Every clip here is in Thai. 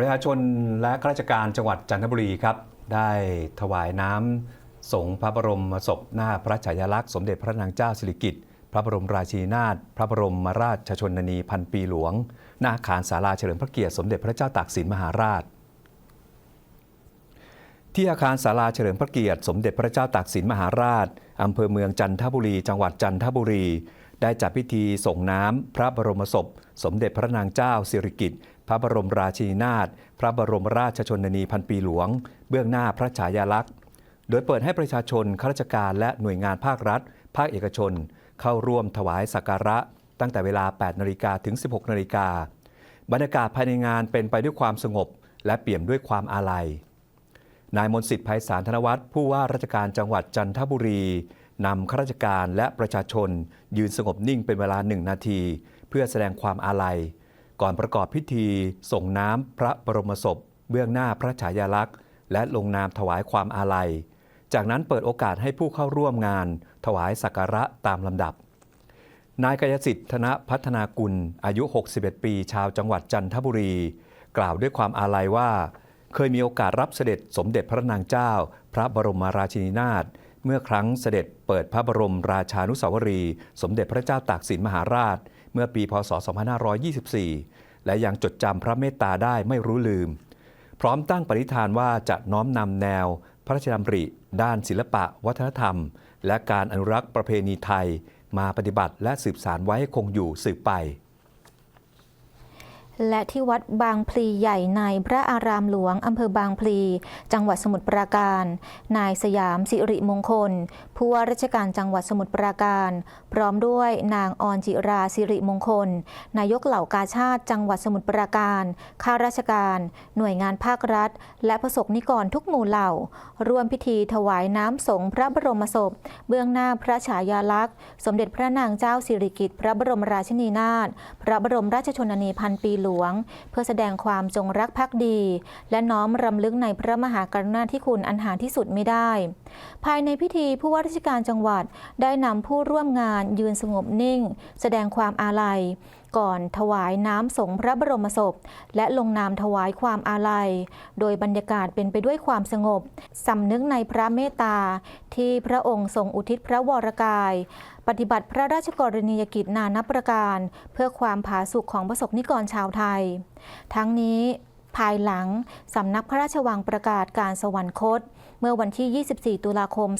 ประชาชนและข้าราชการจังหวัดจันทบุรีครับ ได้ถวายน้ำสงพระบรมศพหน้าพระฉายาลักษณ์สมเด็จพระนางเจ้าสิริกิติ์พระบรมราชินีนาถพระบรมราชชนนีพันปีหลวง หน้าอาคารศาลาเฉลิมพระเกียรติสมเด็จพระเจ้าตากสินมหาราช ที่อาคารศาลาเฉลิมพระเกียรติสมเด็จพระเจ้าตากสินมหาราชอำเภอเมืองจันทบุรี จังหวัดจันทบุรี ได้จัดพิธีส่งน้ำพระบรมศพ สมเด็จพระนางเจ้าสิริกิติ์ พระบรมราชินีนาถพระบรมราชชนนีพันปีหลวง เบื้องหน้าพระฉายาลักษณ์ โดยเปิดให้ประชาชนข้าราชการและหน่วยงานภาครัฐ ภาคเอกชน เข้าร่วมถวายสักการะ ตั้งแต่เวลา 8นาฬิกาถึง 16นาฬิกาบรรยากาศภายในงานเป็นไปด้วยความสงบ และเปี่ยมด้วยความอาลัย นายมนสิทธิ์ไพศาลธนวัฒน์ผู้ว่าราชการจังหวัดจันทบุรีนำข้าราชการและประชาชน ยืนสงบนิ่งเป็นเวลาหนึ่งนาที เพื่อแสดงความอาลัย ก่อนประกอบพิธีส่งน้ำพระบรมศพ เบื้องหน้าพระฉายาลักษณ์ และลงนามถวายความอาลัย จากนั้นเปิดโอกาสให้ผู้เข้าร่วมงาน ถวายสักการะตามลำดับ นายกยสิทธิ์ธนพัฒนากุล อายุ 61 ปี ชาวจังหวัดจันทบุรี กล่าวด้วยความอาลัยว่า เคยมีโอกาสรับเสด็จสมเด็จพระนางเจ้า พระบรมราชินีนาถเมื่อครั้งเสด็จเปิดพระบรมราชานุสาวรีย์สมเด็จพระเจ้าตากสินมหาราช มื่อปีพศ 2524 และยังจดจำพระเมตตาได้ไม่รู้ลืม พร้อมตั้งปณิธานว่าจะน้อมนำแนว พระราชดำริ ด้านศิลปะ วัฒนธรรม และการอนุรักษ์ประเพณีไทย มาปฏิบัติและสืบสารไว้ให้คงอยู่สืบไป และที่วัดบางพลีใหญ่ในพระอารามหลวงอำเภอบางพลี จังหวัดสมุทรปราการ นายสยามสิริมงคล ผู้ว่าราชการจังหวัดสมุทรปราการ พร้อมด้วยนางออนจิราสิริมงคล นายกเหล่ากาชาติ จังหวัดสมุทรปราการ ข้าราชการ หน่วยงานภาครัฐ และประสบนิกรทุกหมู่เหล่า ร่วมพิธีถวายน้ำสงฆ์พระบรมศพ เบื้องหน้าพระฉายาลักษณ์ สมเด็จพระนางเจ้าสิริกิติ์พระบรมราชินีนาถ พระบรมราชชนนีพันปีหลวง เพื่อแสดงความจงรักภักดี และน้อมรำลึกในพระมหากรุณาธิคุณอันหาที่สุดไม่ได้ ภายในพิธีผู้ว่าราชการจังหวัดได้นำผู้ร่วมงานยืนสงบนิ่ง แสดงความอาลัยก่อนถวายน้ำสงพระบรมศพ และลงนามถวายความอาลัย โดยบรรยากาศเป็นไปด้วยความสงบสำนึกในพระเมตตา ที่พระองค์ทรงอุทิศพระวรกาย ปฏิบัติพระราชกรณียกิจนานับประการ เพื่อความผาสุกของประสบนิกรชาวไทย ทั้งนี้ ภายหลังสำนักพระราชวังประกาศการสวรรคต เมื่อวันที่ 24 ตุลาคม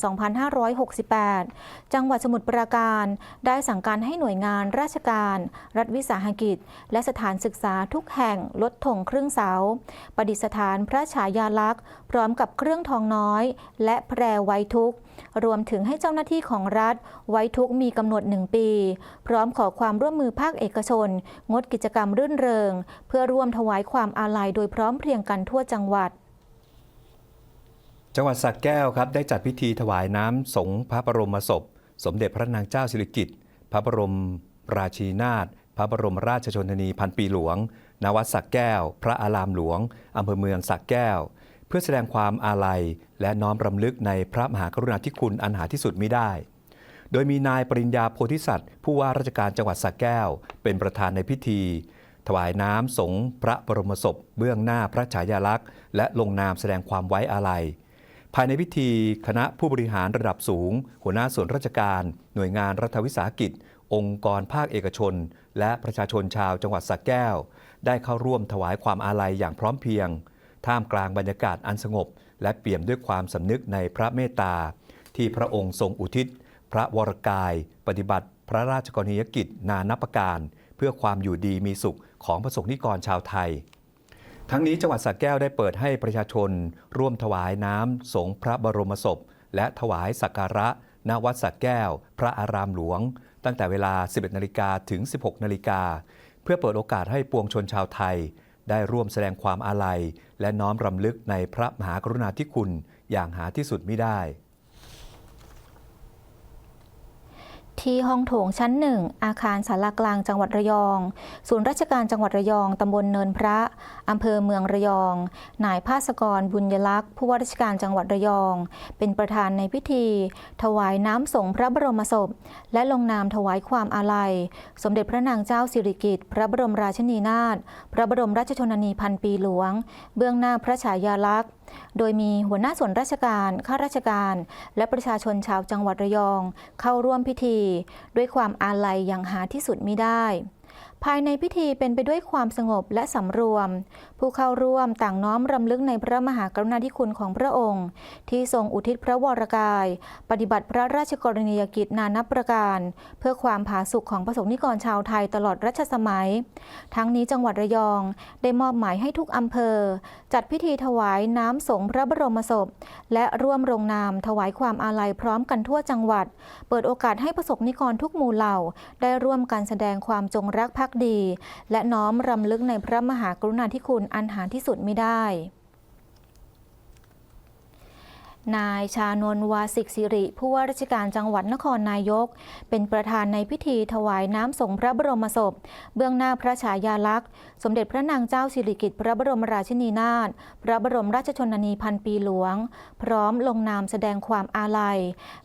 2568 จังหวัดสมุทรปราการ ได้สั่งการให้หน่วยงานราชการ รัฐวิสาหกิจ และสถานศึกษาทุกแห่งลดถงครึ่งเสา ประดิษฐานพระฉายาลักษณ์ พร้อมกับเครื่องทองน้อย และแพรไว้ทุกข์ รวมถึงให้เจ้าหน้าที่ของรัฐ ไว้ทุกมีกำหนดหนึ่งปี พร้อมขอความร่วมมือภาคเอกชน งดกิจกรรมรื่นเริง เพื่อร่วมถวายความอาลัยโดยพร้อมเพรียงกันทั่วจังหวัดจังหวัดสระแก้วครับได้จัดพิธีถวายน้ำสงฆ์พระบรมศพ สมเด็จพระนางเจ้าสิริกิติ์พระบรมราชินีนาถพระบรมราชชนนีพันปีหลวงณวัดสระแก้ว พระอารามหลวงอำเภอเมืองสระแก้ว เพื่อแสดงความอาลัย และน้อมรำลึกในพระมหากรุณาธิคุณอันหาที่สุดมิได้ โดยมีนายปริญญาโพธิสัตว์ ผู้ว่าราชการจังหวัดสระแก้ว เป็นประธานในพิธี ถวายน้ำสงฆ์พระบรมศพ เบื้องหน้าพระฉายาลักษณ์ และลงนามแสดงความไว้อาลัยภายในพิธีคณะผู้บริหารระดับสูง หัวหน้าส่วนราชการ หน่วยงานรัฐวิสาหกิจ องค์กรภาคเอกชน และประชาชนชาวจังหวัดสระแก้ว ได้เข้าร่วมถวายความอาลัยอย่างพร้อมเพรียง ท่ามกลางบรรยากาศอันสงบ และเปี่ยมด้วยความสำนึกในพระเมตตา ที่พระองค์ทรงอุทิศ พระวรกาย ปฏิบัติ พระราชกรณียกิจนานับประการ เพื่อความอยู่ดีมีสุขของประสบนิกรชาวไทย ทั้งนี้จังหวัดสระแก้วได้เปิดให้ประชาชน ร่วมถวายน้ำสงฆ์พระบรมศพ และถวายสักการะณวัดสระแก้ว พระอารามหลวง ตั้งแต่เวลา 11นาฬิกาถึง 16นาฬิกาเพื่อเปิดโอกาสให้ปวงชนชาวไทย ได้ร่วมแสดงความอาลัย และน้อมรำลึกในพระมหากรุณาธิคุณอย่างหาที่สุดไม่ได้ ที่ห้องโถงชั้นหนึ่งอาคารสารากลางจังหวัดระยอง ศูนย์ราชการจังหวัดระยอง ตำบลเนินพระอำเภอเมืองระยอง นายภาสกรบุญยลักษ์ผู้ว่าราชการจังหวัดระยอง เป็นประธานในพิธี ถวายน้ำสงพระบรมศพ และลงนามถวายความอาลัย สมเด็จพระนางเจ้าสิริกิติ์พระบรมราชินีนาถพระบรมราชชนนีพันปีหลวง เบื้องหน้าพระฉายาลักษณ์ โดยมีหัวหน้าส่วนราชการ ข้าราชการ และประชาชนชาวจังหวัดระยอง เข้าร่วมพิธี ด้วยความอาลัยอย่างหาที่สุดมิได้ภายในพิธีเป็นไปด้วยความสงบและสำรวม ผู้เข้าร่วมต่างน้อมรำลึกในพระมหากรุณาธิคุณของพระองค์ ที่ทรงอุทิศพระวรกาย ปฏิบัติพระราชกรณียกิจนานับประการ เพื่อความผาสุกของประสงนิกรชาวไทยตลอดรัชสมัย ทั้งนี้จังหวัดระยองได้มอบหมายให้ทุกอำเภอ จัดพิธีถวายน้ำสงฆ์พระบรมศพ และร่วมลงนามถวายความอาลัยพร้อมกันทั่วจังหวัด เปิดโอกาสให้ประสบนิกรทุกหมู่เหล่า ได้ร่วมกันแสดงความจงรักภักดี และน้อมรำลึกในพระมหากรุณาธิคุณอันหาที่สุดไม่ได้ นายชานนวาสิกสิริ ผู้ว่าราชการจังหวัดนครนายก เป็นประธานในพิธีถวายน้ำสงพระบรมศพ เบื้องหน้าพระฉายาลักษณ์ สมเด็จพระนางเจ้าสิริกิติ์พระบรมราชินีนาถพระบรมราชชนนีพันปีหลวง พร้อมลงนามแสดงความอาลัย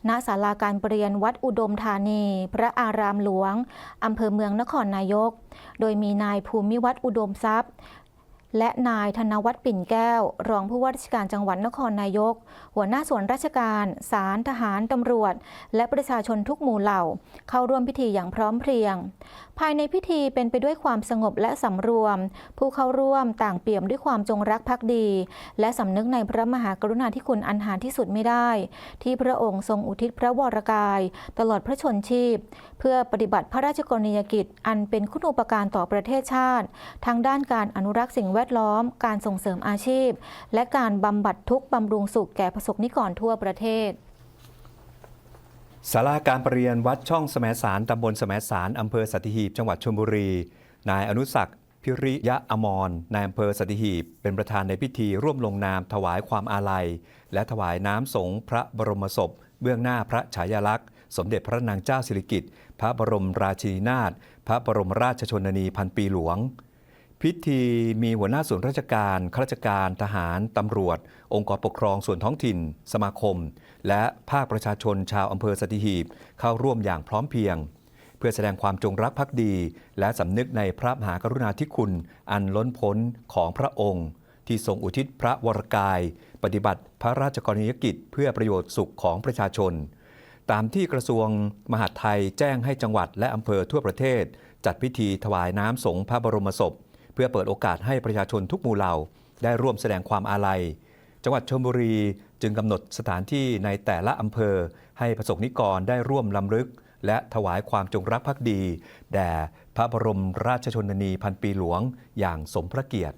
ณศาลาการประเรียนวัดอุดมธานี พระอารามหลวงอำเภอเมืองนครนายก โดยมีนายภูมิวัฒน์อุดมทรัพย์ และนายธนวัฒน์ปิ่นแก้ว รองผู้ว่าราชการจังหวัดนครนายก หัวหน้าส่วนราชการศาลทหารตำรวจ และประชาชนทุกหมู่เหล่า เข้าร่วมพิธีอย่างพร้อมเพรียง ภายในพิธีเป็นไปด้วยความสงบและสำรวม ผู้เข้าร่วมต่างเปี่ยมด้วยความจงรักภักดี และสำนึกในพระมหากรุณาธิคุณอันหาที่สุดไม่ได้ ที่พระองค์ทรงอุทิศพระวรกาย ตลอดพระชนชีพ เพื่อปฏิบัติพระราชกรณียกิจ อันเป็นคุณูปการต่อประเทศชาติ ทั้งด้านการอนุรักษ์สิ่งแวดล้อม การส่งเสริมอาชีพ และการบำบัดทุกข์บำรุงสุขแก่ประสบนิกรทั่วประเทศศาลาการประเรียนวัดช่องสมสารตำบลสมสารอำเภอสัตหีบจังหวัดชลบุรี นายอนุศักพิริยะอมรนายอำเภอสัตหีบ เป็นประธานในพิธีร่วมลงนามถวายความอาลัย และถวายน้ำสงฆ์พระบรมศพ เบื้องหน้าพระฉายาลักษณ์ สมเด็จพระนางเจ้าสิริกิติ์พระบรมราชินีนาถพระบรมราชชนนีพันปีหลวง พิธีมีหัวหน้าส่วนราชการข้าราชการทหาร ตำรวจ องค์กรปกครองส่วนท้องถิ่น สมาคม และภาคประชาชนชาวอำเภอสัตหีบ เข้าร่วมอย่างพร้อมเพียง เพื่อแสดงความจงรักภักดี และสำนึกในพระมหากรุณาธิคุณ อันล้นพ้นของพระองค์ ที่ทรงอุทิศพระวรกาย ปฏิบัติพระราชกรณียกิจ เพื่อประโยชน์สุขของประชาชน ตามที่กระทรวงมหาดไทยแจ้งให้จังหวัดและอำเภอทั่วประเทศ จัดพิธีถวายน้ำสงฆ์พระบรมศพ เพื่อเปิดโอกาสให้ประชาชนทุกหมู่เหล่า ได้ร่วมแสดงความอาลัย จังหวัดชลบุรีจึงกำหนดสถานที่ในแต่ละอำเภอ ให้ประสบนิกรได้ร่วมลำลึก และถวายความจงรักภักดี แด่พระบรมราชชนนีพันปีหลวงอย่างสมพระเกียรติ